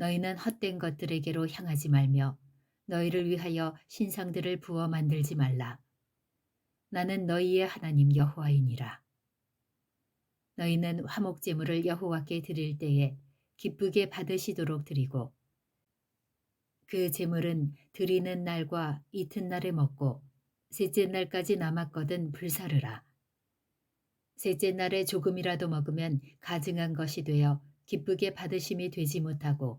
너희는 헛된 것들에게로 향하지 말며 너희를 위하여 신상들을 부어 만들지 말라. 나는 너희의 하나님 여호와이니라. 너희는 화목 제물을 여호와께 드릴 때에 기쁘게 받으시도록 드리고 그 제물은 드리는 날과 이튿날에 먹고 셋째 날까지 남았거든 불사르라. 셋째 날에 조금이라도 먹으면 가증한 것이 되어 기쁘게 받으심이 되지 못하고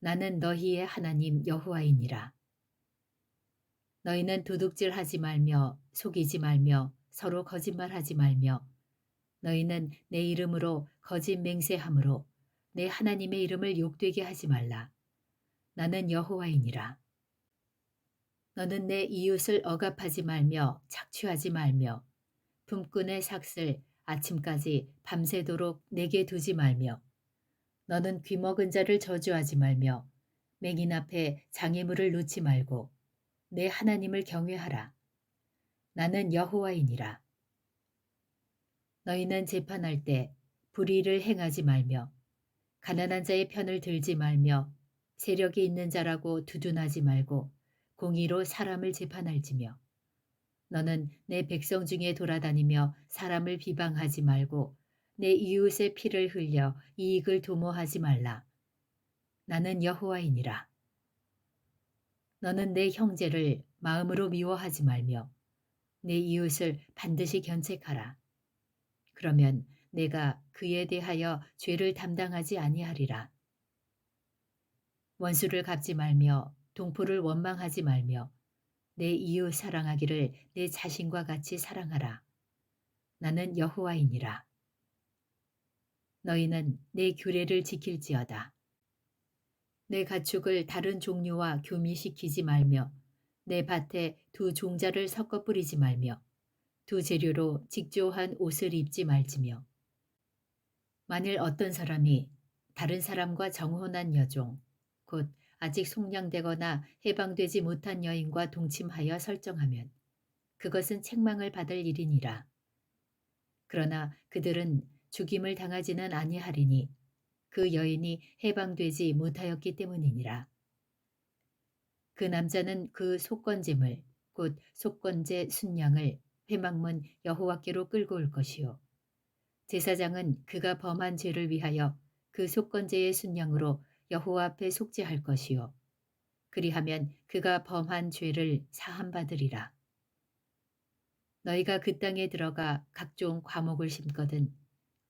나는 너희의 하나님 여호와이니라. 너희는 도둑질하지 말며 속이지 말며 서로 거짓말하지 말며 너희는 내 이름으로 거짓 맹세함으로 내 하나님의 이름을 욕되게 하지 말라. 나는 여호와이니라. 너는 내 이웃을 억압하지 말며 착취하지 말며 품꾼의 삭슬 아침까지 밤새도록 내게 두지 말며 너는 귀먹은 자를 저주하지 말며 맹인 앞에 장애물을 놓지 말고 내 하나님을 경외하라. 나는 여호와이니라. 너희는 재판할 때 불의를 행하지 말며 가난한 자의 편을 들지 말며 세력이 있는 자라고 두둔하지 말고 공의로 사람을 재판할지며 너는 내 백성 중에 돌아다니며 사람을 비방하지 말고 내 이웃의 피를 흘려 이익을 도모하지 말라. 나는 여호와이니라. 너는 내 형제를 마음으로 미워하지 말며 내 이웃을 반드시 견책하라. 그러면 내가 그에 대하여 죄를 담당하지 아니하리라. 원수를 갚지 말며 동포를 원망하지 말며 내 이웃 사랑하기를 내 자신과 같이 사랑하라. 나는 여호와이니라. 너희는 내 규례를 지킬지어다. 내 가축을 다른 종류와 교미시키지 말며 내 밭에 두 종자를 섞어 뿌리지 말며 두 재료로 직조한 옷을 입지 말지며 만일 어떤 사람이 다른 사람과 정혼한 여종 곧 아직 속량되거나 해방되지 못한 여인과 동침하여 설정하면 그것은 책망을 받을 일이니라. 그러나 그들은 죽임을 당하지는 아니하리니 그 여인이 해방되지 못하였기 때문이니라. 그 남자는 그 속건제물 곧 속건제 순양을 회막문 여호와께로 끌고 올 것이요 제사장은 그가 범한 죄를 위하여 그 속건제의 순양으로 여호와 앞에 속죄할 것이요 그리하면 그가 범한 죄를 사함 받으리라. 너희가 그 땅에 들어가 각종 과목을 심거든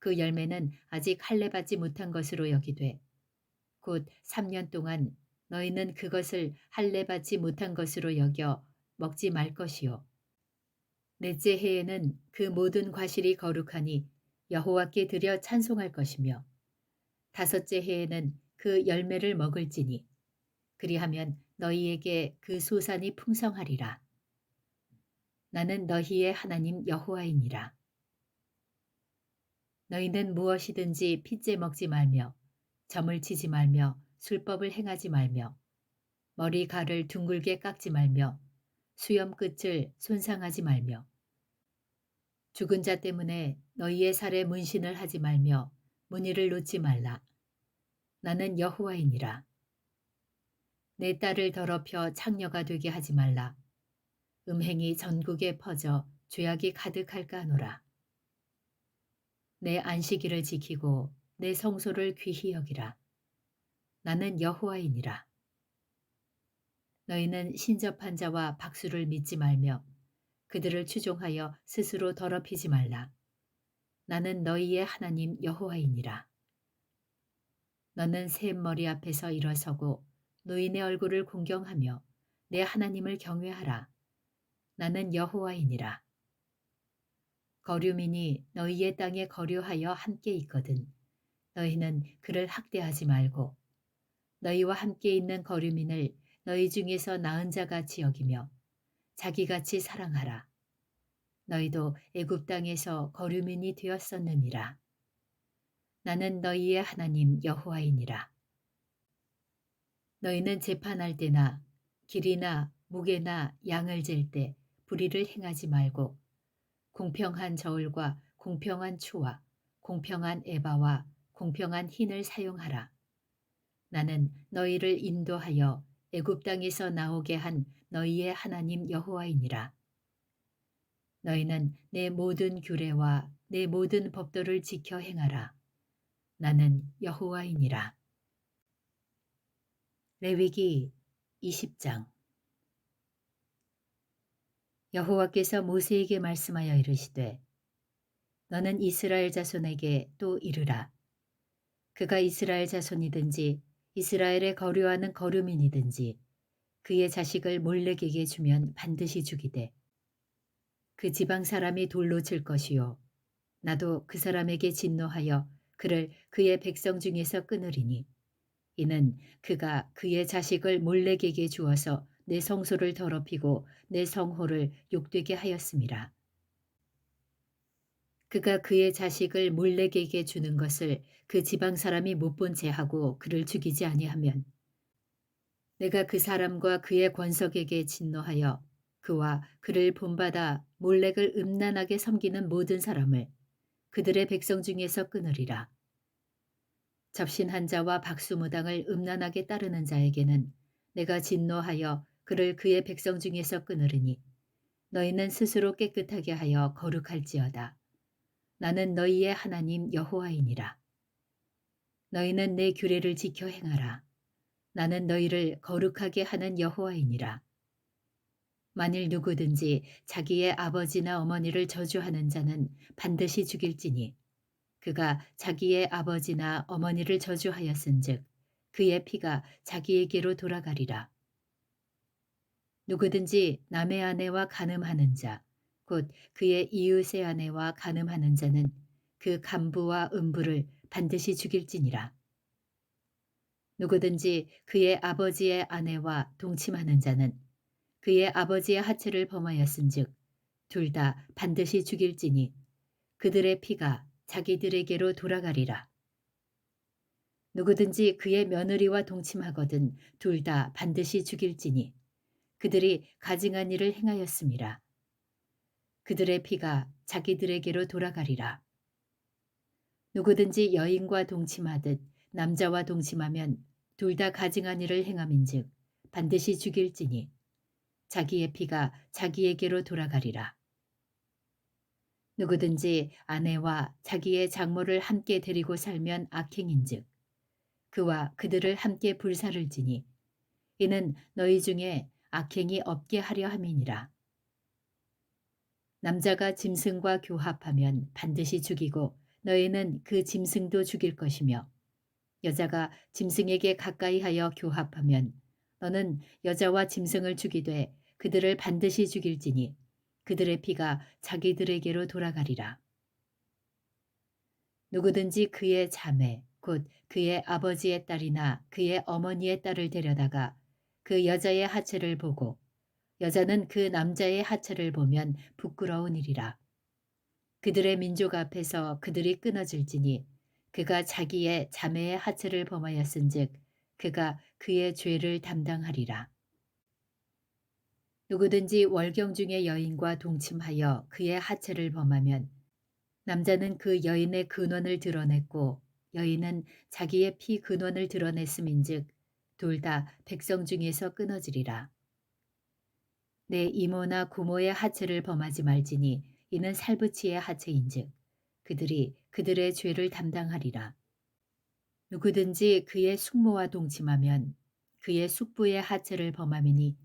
그 열매는 아직 할례 받지 못한 것으로 여기되 곧 3년 동안 너희는 그것을 할례 받지 못한 것으로 여겨 먹지 말 것이요. 넷째 해에는 그 모든 과실이 거룩하니 여호와께 드려 찬송할 것이며 다섯째 해에는 그 열매를 먹을지니 그리하면 너희에게 그 소산이 풍성하리라. 나는 너희의 하나님 여호와이니라 너희는 무엇이든지 핏째 먹지 말며 점을 치지 말며 술법을 행하지 말며 머리갈을 둥글게 깎지 말며 수염 끝을 손상하지 말며 죽은 자 때문에 너희의 살에 문신을 하지 말며 무늬를 놓지 말라. 나는 여호와이니라. 내 딸을 더럽혀 창녀가 되게 하지 말라. 음행이 전국에 퍼져 죄악이 가득할까 하노라. 내 안식일을 지키고 내 성소를 귀히 여기라. 나는 여호와이니라. 너희는 신접한 자와 박수를 믿지 말며 그들을 추종하여 스스로 더럽히지 말라. 나는 너희의 하나님 여호와이니라. 너는 샘 머리 앞에서 일어서고 노인의 얼굴을 공경하며 내 하나님을 경외하라. 나는 여호와이니라. 거류민이 너희의 땅에 거류하여 함께 있거든. 너희는 그를 학대하지 말고 너희와 함께 있는 거류민을 너희 중에서 나은 자같이 여기며 자기같이 사랑하라. 너희도 애굽 땅에서 거류민이 되었었느니라. 나는 너희의 하나님 여호와이니라. 너희는 재판할 때나 길이나 무게나 양을 잴 때 불의를 행하지 말고 공평한 저울과 공평한 추와 공평한 에바와 공평한 흰을 사용하라. 나는 너희를 인도하여 애굽 땅에서 나오게 한 너희의 하나님 여호와이니라. 너희는 내 모든 규례와 내 모든 법도를 지켜 행하라. 나는 여호와이니라. 레위기 20장 여호와께서 모세에게 말씀하여 이르시되 너는 이스라엘 자손에게 또 이르라. 그가 이스라엘 자손이든지 이스라엘에 거류하는 거류민이든지 그의 자식을 몰래에게 주면 반드시 죽이되 그 지방 사람이 돌로 칠 것이요 나도 그 사람에게 진노하여 그를 그의 백성 중에서 끊으리니 이는 그가 그의 자식을 몰래에게 주어서 내 성소를 더럽히고 내 성호를 욕되게 하였습니다. 그가 그의 자식을 몰래에게 주는 것을 그 지방 사람이 못본 채하고 그를 죽이지 아니하면 내가 그 사람과 그의 권석에게 진노하여 그와 그를 본받아 몰렉을 음란하게 섬기는 모든 사람을 그들의 백성 중에서 끊으리라. 접신한 자와 박수무당을 음란하게 따르는 자에게는 내가 진노하여 그를 그의 백성 중에서 끊으리니 너희는 스스로 깨끗하게 하여 거룩할지어다. 나는 너희의 하나님 여호와이니라. 너희는 내 규례를 지켜 행하라. 나는 너희를 거룩하게 하는 여호와이니라. 만일 누구든지 자기의 아버지나 어머니를 저주하는 자는 반드시 죽일지니 그가 자기의 아버지나 어머니를 저주하였은즉 그의 피가 자기에게로 돌아가리라. 누구든지 남의 아내와 간음하는 자, 곧 그의 이웃의 아내와 간음하는 자는 그 간부와 음부를 반드시 죽일지니라. 누구든지 그의 아버지의 아내와 동침하는 자는 그의 아버지의 하체를 범하였은즉 둘 다 반드시 죽일지니 그들의 피가 자기들에게로 돌아가리라. 누구든지 그의 며느리와 동침하거든 둘 다 반드시 죽일지니 그들이 가증한 일을 행하였습니다. 그들의 피가 자기들에게로 돌아가리라. 누구든지 여인과 동침하듯 남자와 동침하면 둘 다 가증한 일을 행함인즉 반드시 죽일지니 자기의 피가 자기에게로 돌아가리라. 누구든지 아내와 자기의 장모를 함께 데리고 살면 악행인즉 그와 그들을 함께 불사를 지니 이는 너희 중에 악행이 없게 하려 함이니라. 남자가 짐승과 교합하면 반드시 죽이고 너희는 그 짐승도 죽일 것이며 여자가 짐승에게 가까이 하여 교합하면 너는 여자와 짐승을 죽이되 그들을 반드시 죽일지니 그들의 피가 자기들에게로 돌아가리라. 누구든지 그의 자매 곧 그의 아버지의 딸이나 그의 어머니의 딸을 데려다가 그 여자의 하체를 보고 여자는 그 남자의 하체를 보면 부끄러운 일이라. 그들의 민족 앞에서 그들이 끊어질지니 그가 자기의 자매의 하체를 범하였은즉 그가 그의 죄를 담당하리라. 누구든지 월경 중의 여인과 동침하여 그의 하체를 범하면 남자는 그 여인의 근원을 드러냈고 여인은 자기의 피 근원을 드러냈음인즉 둘 다 백성 중에서 끊어지리라. 내 이모나 고모의 하체를 범하지 말지니 이는 살부치의 하체인즉 그들이 그들의 죄를 담당하리라. 누구든지 그의 숙모와 동침하면 그의 숙부의 하체를 범함이니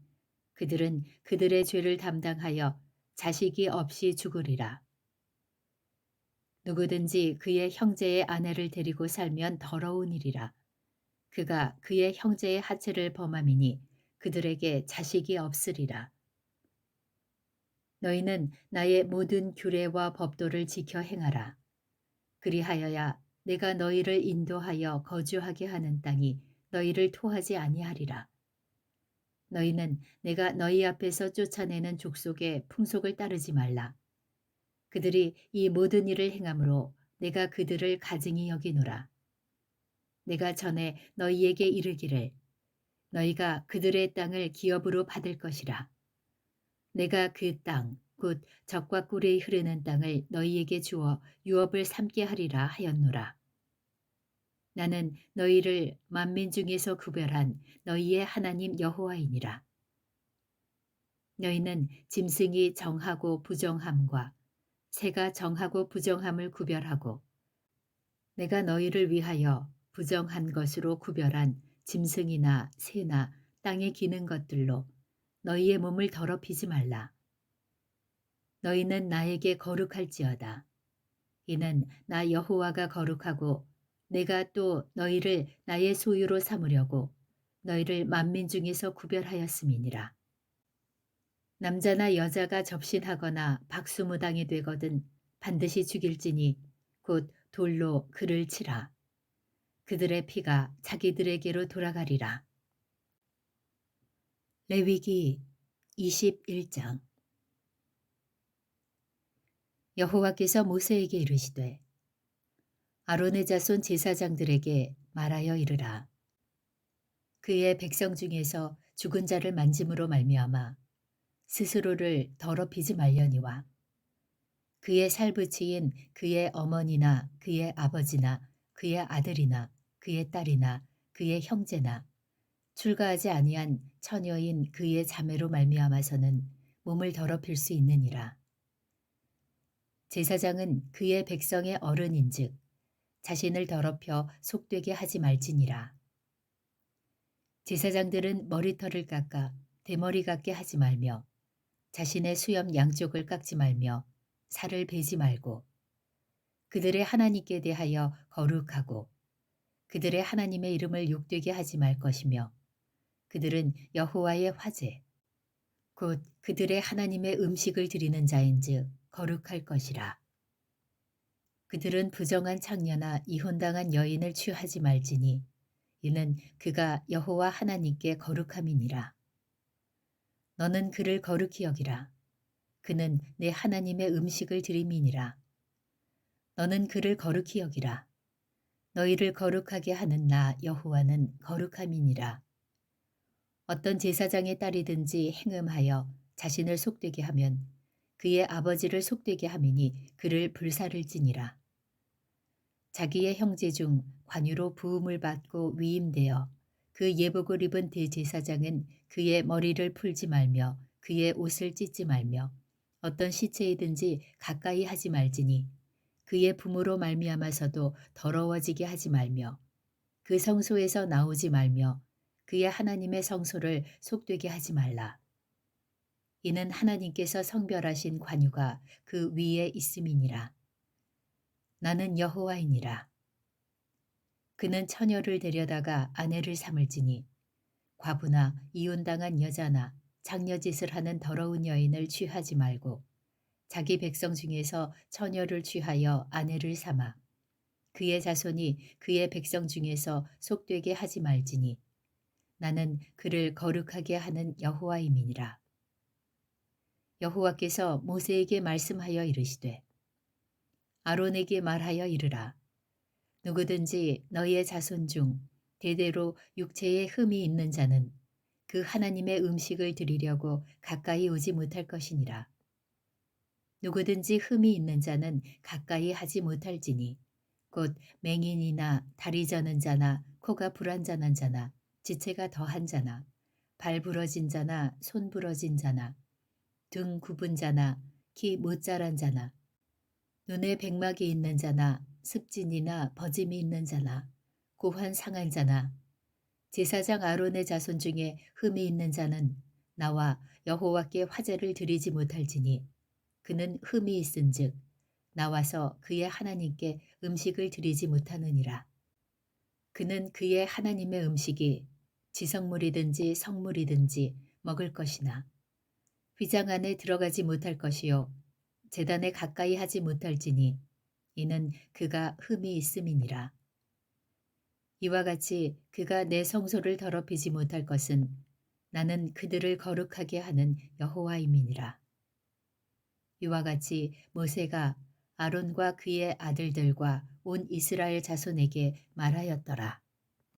그들은 그들의 죄를 담당하여 자식이 없이 죽으리라. 누구든지 그의 형제의 아내를 데리고 살면 더러운 일이라. 그가 그의 형제의 하체를 범함이니 그들에게 자식이 없으리라. 너희는 나의 모든 규례와 법도를 지켜 행하라. 그리하여야 내가 너희를 인도하여 거주하게 하는 땅이 너희를 토하지 아니하리라. 너희는 내가 너희 앞에서 쫓아내는 족속의 풍속을 따르지 말라. 그들이 이 모든 일을 행함으로 내가 그들을 가증히 여기노라. 내가 전에 너희에게 이르기를 너희가 그들의 땅을 기업으로 받을 것이라. 내가 그 땅, 곧 적과 꿀이 흐르는 땅을 너희에게 주어 유업을 삼게 하리라 하였노라. 나는 너희를 만민 중에서 구별한 너희의 하나님 여호와이니라. 너희는 짐승이 정하고 부정함과 새가 정하고 부정함을 구별하고 내가 너희를 위하여 부정한 것으로 구별한 짐승이나 새나 땅에 기는 것들로 너희의 몸을 더럽히지 말라. 너희는 나에게 거룩할지어다. 이는 나 여호와가 거룩하고 내가 또 너희를 나의 소유로 삼으려고 너희를 만민 중에서 구별하였음이니라. 남자나 여자가 접신하거나 박수무당이 되거든 반드시 죽일지니 곧 돌로 그를 치라. 그들의 피가 자기들에게로 돌아가리라. 레위기 21장 여호와께서 모세에게 이르시되 아론의 자손 제사장들에게 말하여 이르라. 그의 백성 중에서 죽은 자를 만짐으로 말미암아 스스로를 더럽히지 말려니와 그의 살부치인 그의 어머니나 그의 아버지나 그의 아들이나 그의 딸이나 그의 형제나 출가하지 아니한 처녀인 그의 자매로 말미암아서는 몸을 더럽힐 수 있느니라. 제사장은 그의 백성의 어른인즉 자신을 더럽혀 속되게 하지 말지니라. 제사장들은 머리털을 깎아 대머리 같게 하지 말며 자신의 수염 양쪽을 깎지 말며 살을 베지 말고 그들의 하나님께 대하여 거룩하고 그들의 하나님의 이름을 욕되게 하지 말 것이며 그들은 여호와의 화제 곧 그들의 하나님의 음식을 드리는 자인즉 거룩할 것이라. 그들은 부정한 창녀나 이혼당한 여인을 취하지 말지니 이는 그가 여호와 하나님께 거룩함이니라. 너는 그를 거룩히 여기라. 그는 내 하나님의 음식을 드림이니라. 너는 그를 거룩히 여기라. 너희를 거룩하게 하는 나 여호와는 거룩함이니라. 어떤 제사장의 딸이든지 행음하여 자신을 속되게 하면 그의 아버지를 속되게 함이니 그를 불사를지니라. 자기의 형제 중 관유로 부음을 받고 위임되어 그 예복을 입은 대제사장은 그의 머리를 풀지 말며 그의 옷을 찢지 말며 어떤 시체이든지 가까이 하지 말지니 그의 부모로 말미암아서도 더러워지게 하지 말며 그 성소에서 나오지 말며 그의 하나님의 성소를 속되게 하지 말라. 이는 하나님께서 성별하신 관유가 그 위에 있음이니라. 나는 여호와이니라. 그는 처녀를 데려다가 아내를 삼을지니 과부나 이혼당한 여자나 장녀짓을 하는 더러운 여인을 취하지 말고 자기 백성 중에서 처녀를 취하여 아내를 삼아 그의 자손이 그의 백성 중에서 속되게 하지 말지니 나는 그를 거룩하게 하는 여호와임이니라. 여호와께서 모세에게 말씀하여 이르시되 아론에게 말하여 이르라 누구든지 너희의 자손 중 대대로 육체에 흠이 있는 자는 그 하나님의 음식을 드리려고 가까이 오지 못할 것이니라. 누구든지 흠이 있는 자는 가까이 하지 못할지니. 곧 맹인이나 다리 저는 자나 코가 불안전한 자나 지체가 더한 자나 발 부러진 자나 손 부러진 자나 등 굽은 자나 키 못 자란 자나 눈에 백막이 있는 자나 습진이나 버짐이 있는 자나 고환 상한 자나 제사장 아론의 자손 중에 흠이 있는 자는 나와 여호와께 화제를 드리지 못할지니 그는 흠이 있은즉 나와서 그의 하나님께 음식을 드리지 못하느니라. 그는 그의 하나님의 음식이 지성물이든지 성물이든지 먹을 것이나 휘장 안에 들어가지 못할 것이요 재단에 가까이 하지 못할지니 이는 그가 흠이 있음이니라. 이와 같이 그가 내 성소를 더럽히지 못할 것은 나는 그들을 거룩하게 하는 여호와임이니라. 이와 같이 모세가 아론과 그의 아들들과 온 이스라엘 자손에게 말하였더라.